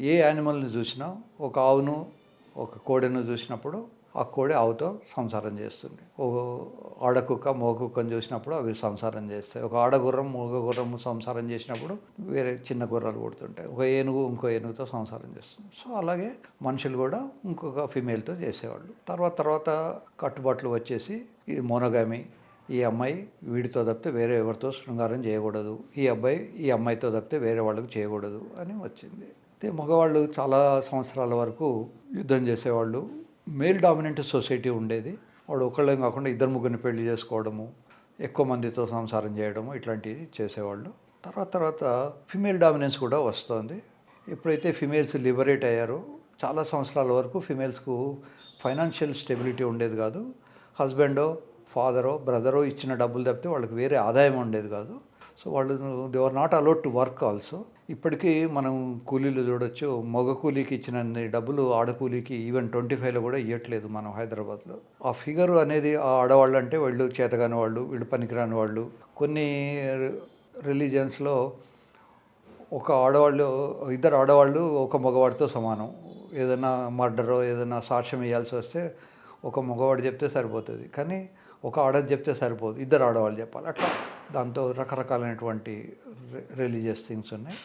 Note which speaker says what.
Speaker 1: ఏ యానిమల్ని చూసినా ఒక ఆవును ఒక కోడెను చూసినప్పుడు ఆ కోడి ఆవుతో సంసారం చేస్తుంది. ఒక ఆడకుక్క మోగకుక్కను చూసినప్పుడు అవి సంసారం చేస్తాయి. ఒక ఆడగుర్రం మూగ గుర్రం సంసారం చేసినప్పుడు వేరే చిన్న గుర్రాలు కొడుతుంటాయి. ఒక ఏనుగు ఇంకో ఏనుగుతో సంసారం చేస్తుంది. సో అలాగే మనుషులు కూడా ఇంకొక ఫిమేల్తో చేసేవాళ్ళు. తర్వాత తర్వాత కట్టుబాట్లు వచ్చేసి ఇది మోనోగామి ఈ అమ్మాయి వీడితో తప్పితే వేరే ఎవరితో శృంగారం చేయకూడదు. ఈ అబ్బాయి ఈ అమ్మాయితో తప్పితే వేరే వాళ్ళకి చేయకూడదు అని వచ్చింది. అయితే మగవాళ్ళు చాలా సంవత్సరాల వరకు యుద్ధం చేసేవాళ్ళు. మేల్ డామినెంట్ సొసైటీ ఉండేది. వాడు ఒకళ్ళే కాకుండా ఇద్దరు ముగ్గురిని పెళ్ళి చేసుకోవడము ఎక్కువ మందితో సంసారం చేయడము ఇట్లాంటివి చేసేవాళ్ళు. తర్వాత తర్వాత ఫిమేల్ డామినెన్స్ కూడా వస్తుంది. ఎప్పుడైతే ఫిమేల్స్ లిబరేట్ అయ్యారో చాలా సంవత్సరాల వరకు ఫిమేల్స్కు ఫైనాన్షియల్ స్టెబిలిటీ ఉండేది కాదు. హస్బెండో ఫాదరో బ్రదరో ఇచ్చిన డబ్బులు తప్పితే వాళ్ళకి వేరే ఆదాయం ఉండేది కాదు. సో వాళ్ళు they are not allowed to work also ఇప్పటికీ మనం కూలీలు చూడొచ్చు. మగ కూలీకి ఇచ్చిన డబ్బులు ఆడకూలీకి ఈవెన్ ట్వంటీ ఫైవ్లో కూడా ఇవ్వట్లేదు మనం హైదరాబాద్లో. ఆ ఫిగర్ అనేది ఆ ఆడవాళ్ళు అంటే వాళ్ళు చేతగాని వాళ్ళు వీళ్ళు పనికిరాని వాళ్ళు. కొన్ని రిలీజియన్స్లో ఒక ఆడవాళ్ళు ఇద్దరు ఆడవాళ్ళు ఒక మగవాడితో సమానం. ఏదైనా మర్డరో ఏదైనా సాక్ష్యం వేయాల్సి వస్తే ఒక మగవాడు చెప్తే సరిపోతుంది. కానీ ఒక ఆడది చెప్తే సరిపోదు. ఇద్దరు ఆడవాళ్ళు చెప్పాలి. అట్లా దాంతో రకరకాలైనటువంటి రిలీజియస్ థింగ్స్ ఉన్నాయి.